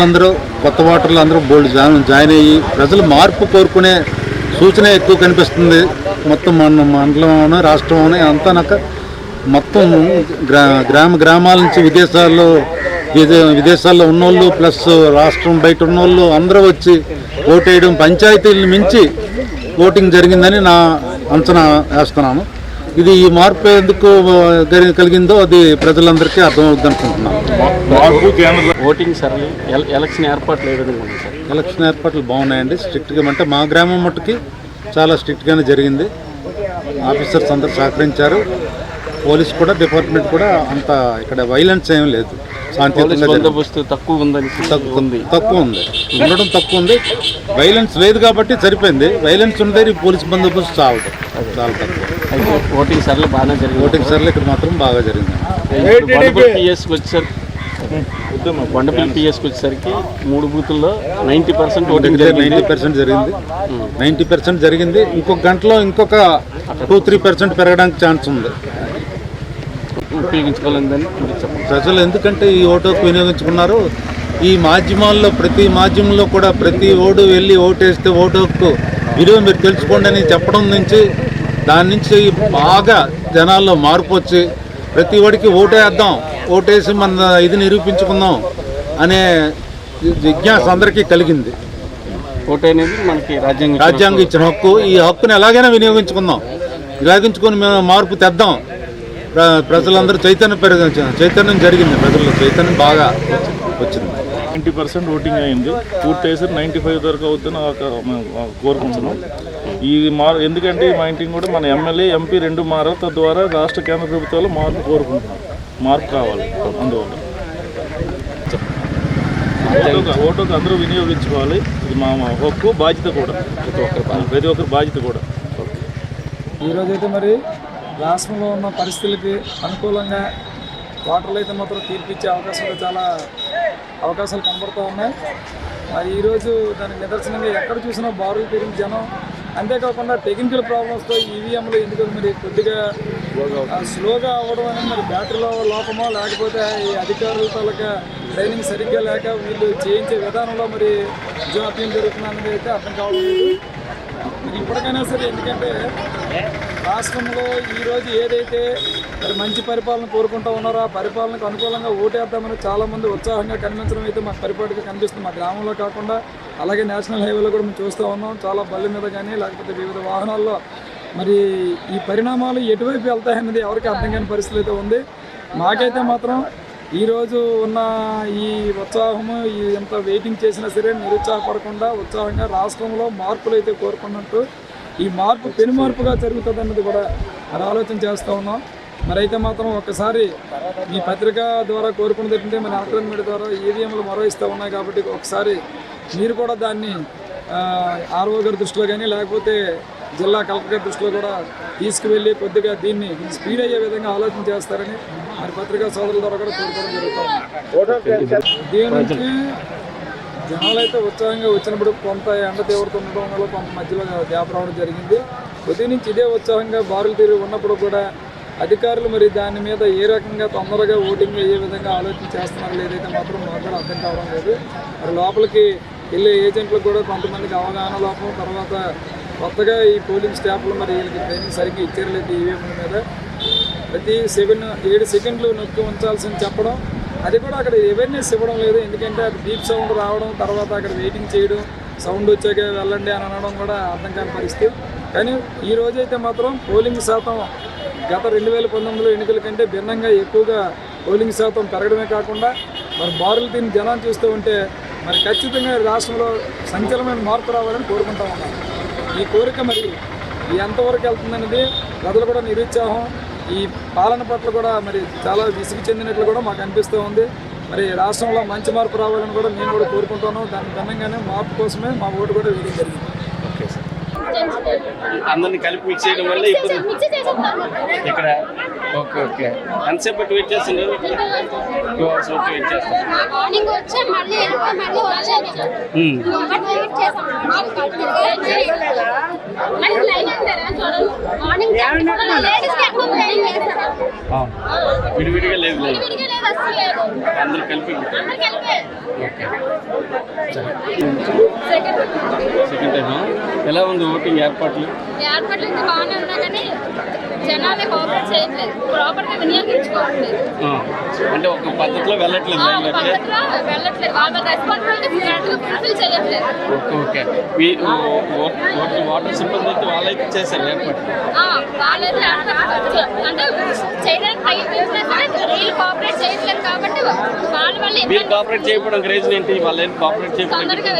అందరూ కొత్త ఓటర్లు అందరూ బోల్డ్ జాయిన్ జాయిన్ అయ్యి ప్రజలు మార్పు కోరుకునే సూచన ఎక్కువ కనిపిస్తుంది. మొత్తం మన మండలం రాష్ట్రం అంతా నాకు మొత్తం గ్రా గ్రామ గ్రామాల నుంచి విదేశాల్లో విదే విదేశాల్లో ఉన్నోళ్ళు ప్లస్ రాష్ట్రం బయట ఉన్నోళ్ళు అందరూ వచ్చి ఓటేయడం పంచాయతీలను మించి ఓటింగ్ జరిగిందని నా అంచనా వేస్తున్నాను. ఇది ఈ మార్పు ఎందుకు కలిగిందో అది ప్రజలందరికీ అర్థమవుద్ది అనుకుంటున్నాను. ఓటింగ్ సరళి ఎల- ఎలక్షన్ ఏర్పాట్లు ఏ విధంగా సార్? ఎలక్షన్ ఏర్పాట్లు బాగున్నాయండి స్ట్రిక్ట్గా అంటే మా గ్రామం మట్టుకి చాలా స్ట్రిక్ట్గానే జరిగింది. ఆఫీసర్స్ అందరు సహకరించారు. పోలీస్ కూడా డిపార్ట్మెంట్ కూడా అంత ఇక్కడ వైలెన్స్ ఏం లేదు. తక్కువ ఉందని తక్కువ ఉంది. తక్కువ ఉంది. ఉండడం తక్కువ ఉంది. వైలెన్స్ లేదు కాబట్టి సరిపోయింది. వైలెన్స్ ఉంటే ఈ పోలీస్ బందోబస్తు చాలదు. చాలా తక్కువ ఓటింగ్ సరళి బాగానే జరిగింది. ఓటింగ్ సర్లు ఇక్కడ మాత్రం బాగా జరిగింది. బండపల్లి పిఎస్కి వచ్చేసరికి బండపల్లి పిఎస్కి వచ్చేసరికి మూడు బూతుల్లో నైంటీ పర్సెంట్ ఓటింగ్ జరిగింది. నైంటీ పర్సెంట్ జరిగింది. నైంటీ పర్సెంట్ జరిగింది. ఇంకొక గంటలో ఇంకొక టూ త్రీ పర్సెంట్ పెరగడానికి ఛాన్స్ ఉంది. చెప్పండి. ప్రజలు ఎందుకంటే ఈ ఓటుకు వినియోగించుకున్నారు? ఈ మాధ్యమాల్లో ప్రతి మాధ్యమంలో కూడా ప్రతి ఓటు వెళ్ళి ఓటేస్తే ఓటు హక్కు విలువ మీరు తెలుసుకోండి అని చెప్పడం నుంచి దాని నుంచి బాగా జనాల్లో మార్పు వచ్చి ప్రతి ఓడికి ఓటేద్దాం ఓటేసి మన ఇది నిరూపించుకుందాం అనే జిజ్ఞాస అందరికీ కలిగింది. మనకి రాజ్యాంగం రాజ్యాంగం ఇచ్చిన హక్కు. ఈ హక్కుని ఎలాగైనా వినియోగించుకుందాం. వినియోగించుకొని మేము మార్పు తెద్దాం. ప్ర- ప్రజలందరూ చైతన్యం పెరగ చైతన్యం జరిగింది. ప్రజల్లో చైతన్యం బాగా వచ్చింది. నైంటీ పర్సెంట్ ఓటింగ్ అయింది. పూర్తి అయ్యేసరికి నైంటీ ఫైవ్ వరకు అవుతుంది కోరుకుంటున్నాం. ఇది మార్ ఎందుకంటే మా ఇంటికి కూడా మన ఎమ్మెల్యే ఎంపీ రెండు మారో తద్వారా రాష్ట్ర కేంద్ర ప్రభుత్వాలు మార్పు కోరుకుంటున్నాం. మార్పు కావాలి అందువల్ల. ఓటుకు అందరూ వినియోగించుకోవాలి. ఇది మా హక్కు బాధ్యత కూడా. ప్రతి ఒక్కరి ప్రతి ఒక్కరి బాధ్యత కూడా. ఈరోజైతే మరి రాష్ట్రంలో ఉన్న పరిస్థితులకి అనుకూలంగా ఓటర్లు అయితే మాత్రం తీర్పిచ్చే అవకాశం చాలా అవకాశాలు కనబడుతూ ఉన్నాయి. మరి ఈరోజు దానికి నిదర్శనంగా ఎక్కడ చూసినా బారులు పెరిగిన జనం. అంతేకాకుండా టెక్నికల్ ప్రాబ్లమ్స్తో ఈవీఎంలు ఎందుకు మరి కొద్దిగా స్లోగా అవ్వడం అనేది మరి బ్యాటరీలో లోపమో లేకపోతే ఈ అధికారుల తాలూకా ట్రైనింగ్ సరిగ్గా లేక వీళ్ళు చేయించే విధానంలో మరి జాప్యం జరుగుతున్నది అయితే అర్థం కావడం లేదు. మరి ఇప్పటికైనా సరే ఎందుకంటే రాష్ట్రంలో ఈరోజు ఏదైతే మరి మంచి పరిపాలన కోరుకుంటూ ఉన్నారో ఆ పరిపాలనకు అనుకూలంగా ఓటేద్దామని చాలామంది ఉత్సాహంగా కనిపించడం అయితే మాకు పరిపాటిగా కనిపిస్తుంది. మా గ్రామంలో కాకుండా అలాగే నేషనల్ హైవేలో కూడా మేము చూస్తూ ఉన్నాం. చాలా బళ్ళ మీద కానీ లేకపోతే వివిధ వాహనాల్లో మరి ఈ పరిణామాలు ఎటువైపు వెళ్తాయన్నది ఎవరికి అర్థం కాని పరిస్థితి అయితే ఉంది. మాకైతే మాత్రం ఈరోజు ఉన్న ఈ ఉత్సాహము ఈ ఎంత వెయిటింగ్ చేసినా సరే నిరుత్సాహపడకుండా ఉత్సాహంగా రాష్ట్రంలో మార్పులు అయితే కోరుకున్నట్టు ఈ మార్పు పెను మార్పుగా జరుగుతుంది అన్నది కూడా మరి ఆలోచన చేస్తూ ఉన్నాం. మరైతే మాత్రం ఒకసారి మీ పత్రిక ద్వారా కోరుకున్నది ఏంటంటే మన ఎలక్ట్రానిక్ మీడియా ద్వారా ఈవీఎంలు మరో ఇస్తూ ఉన్నాయి కాబట్టి ఒకసారి మీరు కూడా దాన్ని ఆర్ఓ గారి దృష్టిలో కానీ లేకపోతే జిల్లా కలెక్టర్ గారి దృష్టిలో కూడా తీసుకువెళ్ళి కొద్దిగా దీన్ని స్పీడ్ అయ్యే విధంగా ఆలోచన చేస్తారని మరి పత్రికా సోదరుల ద్వారా కూడా కోరుకోవడం జరుగుతుంది. దీని నుంచి జనాలు అయితే ఉత్సాహంగా వచ్చినప్పుడు కొంత ఎండ తీవ్రత ఉండడం వల్ల కొంత మధ్యలో గ్యాప్ రావడం జరిగింది. ఉదయం నుంచి ఇదే ఉత్సాహంగా బారులు తీరి ఉన్నప్పుడు కూడా అధికారులు మరి దాని మీద ఏ రకంగా తొందరగా ఓటింగ్ అయ్యే విధంగా ఆలోచన చేస్తున్నారు లేదైతే మాత్రం మాకు కూడా అర్థం కావడం లేదు. మరి లోపలికి వెళ్ళే ఏజెంట్లకు కూడా కొంతమందికి అవగాహన లోపం తర్వాత కొత్తగా ఈ పోలింగ్ స్టాఫ్లు మరి వీళ్ళకి ట్రైనింగ్ సరిగ్గా ఇచ్చారు లేదు ఈవీఎంల మీద ప్రతి సెవెన్ ఏడు సెకండ్లు నొక్కి ఉంచాల్సింది చెప్పడం. అది కూడా అక్కడ అవేర్నెస్ ఇవ్వడం లేదు. ఎందుకంటే అది డీప్ సౌండ్ రావడం తర్వాత అక్కడ వెయిటింగ్ చేయడం సౌండ్ వచ్చాక వెళ్ళండి అని అనడం కూడా అర్థం కాని పరిస్థితి. కానీ ఈ రోజైతే మాత్రం పోలింగ్ శాతం గత రెండు వేల పంతొమ్మిదిలో ఎన్నికల కంటే భిన్నంగా ఎక్కువగా పోలింగ్ శాతం పెరగడమే కాకుండా మరి బారులు తిని జనం చూస్తూ ఉంటే మరి ఖచ్చితంగా రాష్ట్రంలో సంచలనమైన మార్పు రావాలని కోరుకుంటా ఉన్నాం. ఈ కోరిక మరి ఎంతవరకు వెళ్తుందనేది ప్రజలు కూడా నిరుత్సాహం ఈ పాలన పట్ల కూడా మరి చాలా విసుగు చెందినట్లు కూడా మాకు అనిపిస్తూ ఉంది మరి రాష్ట్రంలో మంచి మార్పు రావాలని కూడా నేను కూడా కోరుకుంటాను దానికి భిన్నంగానే మార్పు కోసమే మా ఓటు కూడా వేయడం జరిగింది అందరిని కలిపి మిక్స్ చేయడం వల్ల ఇప్పుడు ఇక్కడ ఓకే ఓకే ఎంతసేపు వెయిట్ చేస్తున్నారు టూ అవర్స్ బట్టి వెయిట్ చేస్తారు విడివిడిగా లేదు అందరూ కలిపి సెకండ్ సెకండ్ టైం ఎలా ఉంది ఓటింగ్ ఏర్పాట్లు ఏర్పాట్లు అయితే బాగానే ఉన్నా కానీ జనాలే కోఆపరేట్ చేయట్లేదు ప్రాపర్గా వినియోగించుకోవట్లేదు. అంటే ఒక పద్ధతిలో వెళ్ళట్లేదు వెళ్ళట్లేదు వాళ్ళ రెస్పాన్సిబిలిటీ ఫుల్ఫిల్ చేయట్లేదు ఓకే ఓకే వాటర్ సిబ్బంది అయితే వాళ్ళైతే చేశారు ఏర్పాటు వాళ్ళైతే ఏర్పాటు అంటే చేయడానికి ట్రై చేసినా సరే వీళ్ళు కోఆపరేట్ చేయట్లేదు కాబట్టి వాళ్ళ వల్ల మీరు కోఆపరేట్ చేయకపోవడం రీజన్ ఏంటి? వాళ్ళు కోఆపరేట్ చేయకపోవడం తొందరగా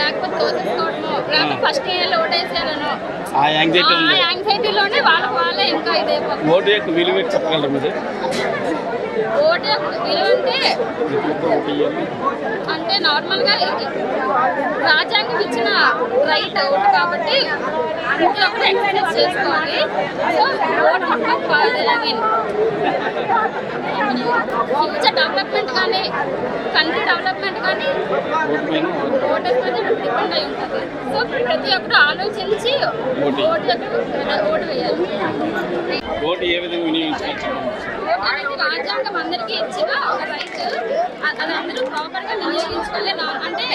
లేకపోతే తోసేసుకోవడమో లేకపోతే ఫస్ట్ ఇయర్ ఓటేసారనో. ఆ యాంగ్జైటీ ఉంది ఆ యాంగ్జైటీలోనే వాళ్ళకి వాళ్ళే ఇంకా ఓటు యొక్క విలువ చెప్పగలరు మీరు? ఓటు యొక్క విలువ అంటే నార్మల్గా రాజ్యాంగం ఇచ్చిన రైట్ ఓటు కాబట్టి ఒక్కరు ఎక్సర్సైజ్ చేసుకోవాలి. సో ఓటు హక్కు ఫ్యూచర్ డెవలప్మెంట్ కానీ కంట్రీ డెవలప్మెంట్ కానీ ఓటర్స్ మీద డిపెండ్ అయి ఉంటుంది. సో ప్రతి ఒక్కరు ఆలోచించి ఓటు వేయాలి ఓటు ఏ విధంగా వినియోగించుకోవచ్చు ఓటు అనేది రాజ్యాంగం మంచిగా ఒక రైట్ అది అందరూ ప్రాపర్గా వినియోగించుకోవాలి. అంటే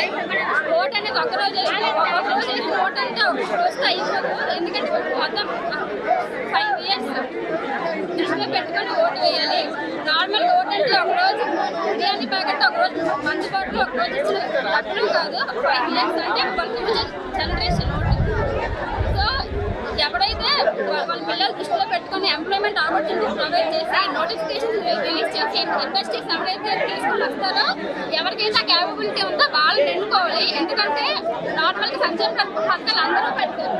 ఓట్ అనేది ఒక రోజు ఒక రోజు వేసిన ఓట్ అంటే ఒక రోజుతో అయిపోదు. ఎందుకంటే మొత్తం ఫైవ్ ఇయర్స్ దృష్టిలో పెట్టుకొని ఓటు వేయాలి. నార్మల్ ఓట్ అంటే ఒక రోజు బిర్యానీ ప్యాకెట్ ఒక రోజు మంచి బాటిల్ ఒక రోజు ఇచ్చిన డబ్బులు కాదు. ఫైవ్ ఇయర్స్ అంటే వాళ్ళ జనరేషన్ ఎవడైతే వాళ్ళ పిల్లలు దృష్టిలో పెట్టుకొని ఎంప్లాయ్మెంట్ ఆపర్చునిటీస్ ప్రొవైడ్ చేసి నోటిఫికేషన్ రిలీజ్ చేసి ఇండస్ట్రీస్ ఎవరైతే తీసుకొని వస్తారో ఎవరికైతే ఆ క్యాపబిలిటీ ఉందో వాళ్ళని ఎన్నుకోవాలి. ఎందుకంటే నార్మల్గా సంక్షేమ పథకాలు అందరూ పెడతారు.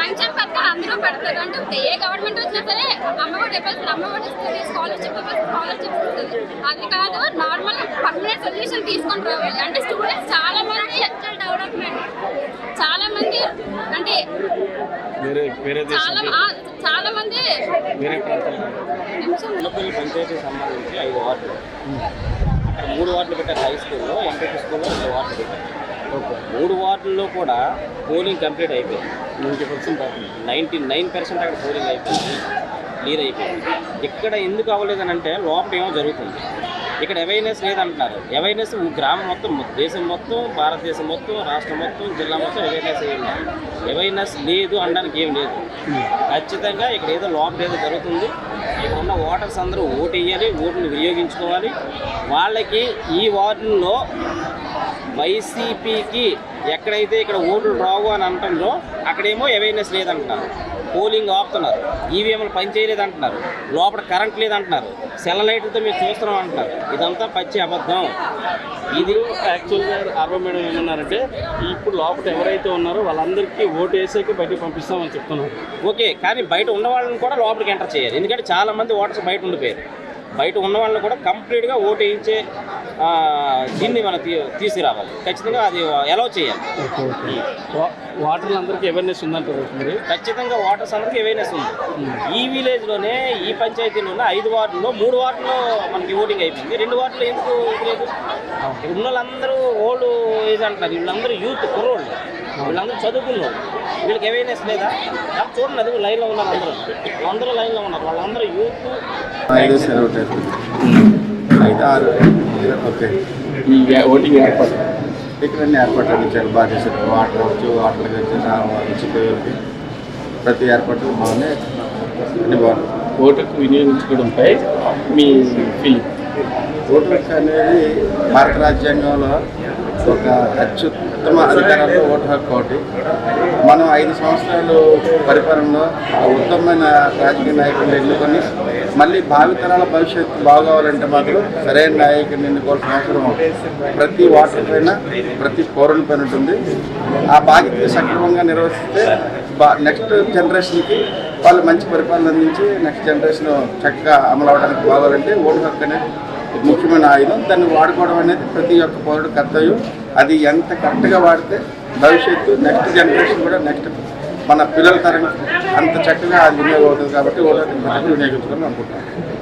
సంక్షేమ పథకాలు అందరూ పెడతారు. అంటే ఏ గవర్నమెంట్ వచ్చినా సరే అమ్మఒడి ఇవ్వాల్సిన అమ్మఒడి ఇస్తుంది స్కాలర్షిప్ ఇవ్వాల్సిన స్కాలర్షిప్ ఇస్తుంది. అది కాదు నార్మల్ పర్మనెంట్ సొల్యూషన్ తీసుకొని రావాలి అంటే స్టూడెంట్స్ చాలా మంది డెవలప్మెంట్ చాలా మంది అంటే వేరే దేశం ఆ, చాలా మంది వేరే ప్రాంతాలు పంచాయతీ సంబంధించి ఐదు వార్డులు. అక్కడ మూడు వార్డులు పెట్టారు హై స్కూల్లో ఎంపీ స్కూల్లో రెండు వార్డులు పెట్టారు. మూడు వార్డుల్లో కూడా పోలింగ్ కంప్లీట్ అయిపోయింది. Ninety percent ninety nine percent అక్కడ పోలింగ్ అయిపోయింది క్లియర్ అయిపోయింది. ఇక్కడ ఎందుకు అవ్వలేదని అంటే లోపల ఏమో జరుగుతుంది. ఇక్కడ అవేర్నెస్ లేదంటున్నారు. అవేర్నెస్ గ్రామం మొత్తం దేశం మొత్తం భారతదేశం మొత్తం రాష్ట్రం మొత్తం జిల్లా మొత్తం అవేర్నెస్ అయ్యింది అవేర్నెస్ లేదు అనడానికి ఏం లేదు. ఖచ్చితంగా ఇక్కడ ఏదో లోపల ఏదో జరుగుతుంది. ఇక్కడ ఉన్న ఓటర్స్ అందరూ ఓటు వేయాలి ఓటుని వినియోగించుకోవాలి. వాళ్ళకి ఈ వార్డుల్లో వైసీపీకి ఎక్కడైతే ఇక్కడ ఓట్లు రావు అని అంటుందో అక్కడేమో అవేర్నెస్ లేదంటున్నారు. పోలింగ్ ఆపుతున్నారు. ఈవీఎంలు పనిచేయలేదు అంటున్నారు లోపల కరెంట్ లేదంటున్నారు. సెల్ లైట్లతో మీరు చూస్తున్నాం అంటున్నారు. ఇదంతా పచ్చి అబద్ధం. ఇది యాక్చువల్గా అరవై మేడం ఏమన్నారంటే ఇప్పుడు లోపల ఎవరైతే ఉన్నారో వాళ్ళందరికీ ఓటు వేసాక బయటకు పంపిస్తామని చెప్తున్నారు. ఓకే కానీ బయట ఉన్న వాళ్ళని కూడా లోపలికి ఎంటర్ చేయాలి. ఎందుకంటే చాలా మంది ఓటర్స్ బయట ఉండిపోయారు. బయట ఉన్న వాళ్ళని కూడా కంప్లీట్గా ఓటు వేయించే దీన్ని మనం తీ తీసుకురావాలి ఖచ్చితంగా అది అలౌ చేయాలి. Okay okay. వా- వాటర్లు అందరికీ అవేర్నెస్ ఉందంటారు మరి? ఖచ్చితంగా ఓటర్స్ అందరికీ అవేర్నెస్ ఉంది. ఈ విలేజ్లోనే ఈ పంచాయతీలోనే ఐదు వార్డుల్లో మూడు వార్డుల్లో మనకి ఓటింగ్ అయిపోయింది. రెండు వార్డులో ఎందుకు లేదు ఉన్న వాళ్ళందరూ ఓల్డ్ ఏజ్ అంటున్నారు. వీళ్ళందరూ యూత్ కుర్రోళ్ళు. వీళ్ళందరూ చదువుకున్నారు వీళ్ళకి అవేర్నెస్ లేదా? చూడండి అది లైన్లో ఉన్నారు అందరూ. అందరూ లైన్లో ఉన్నారు. వాళ్ళందరూ యూత్ ఐదు ఒకటి ఐదు ఆరు ఓకే. ఈ ఓటింగ్ ఏర్పాటు. ఇక్కడ అన్ని ఏర్పాట్లు ఇచ్చారు బాగా చేశారు. వాటర్ వచ్చి వాటర్కి వచ్చి ఇచ్చిపోయేకి ప్రతి ఏర్పాటు బాగున్నాయి. అన్ని బాగున్నాయి. ఓటుకు వినియోగించుకోవడంపై మీ ఫీలింగ్ ఓటు అనేది భారత రాజ్యాంగంలో ఒక అత్యుత్తమ అధికారంలో ఓటు హక్కు ఒకటి. మనం ఐదు సంవత్సరాలు పరిపాలనలో ఉత్తమమైన రాజకీయ నాయకుడిని ఎన్నుకొని మళ్ళీ భావితరాల భవిష్యత్తు బాగోవాలంటే మాత్రం సరైన నాయకుడిని ఎన్నుకోవాల్సిన అవసరం ప్రతి ఓటర్ పైన ప్రతి పౌరుని పైన ఉంటుంది. ఆ బాధ్యత సక్రమంగా నిర్వహిస్తే బా నెక్స్ట్ జనరేషన్కి వాళ్ళు మంచి పరిపాలన అందించి నెక్స్ట్ జనరేషన్ చక్కగా అమలు అవడానికి బాగోవాలంటే ఓటు హక్కు అనేది ముఖ్యమైన ఆయుధం. దాన్ని వాడుకోవడం అనేది ప్రతి ఒక్క పౌరుడు కర్తవ్యం. అది ఎంత కరెక్ట్గా వాడితే భవిష్యత్తు నెక్స్ట్ జనరేషన్ కూడా నెక్స్ట్ మన పిల్లల తరం అంత చక్కగా అది వినియోగం అవుతుంది కాబట్టి ఓటర్ వినియోగించుకోవాలని అనుకుంటున్నాను.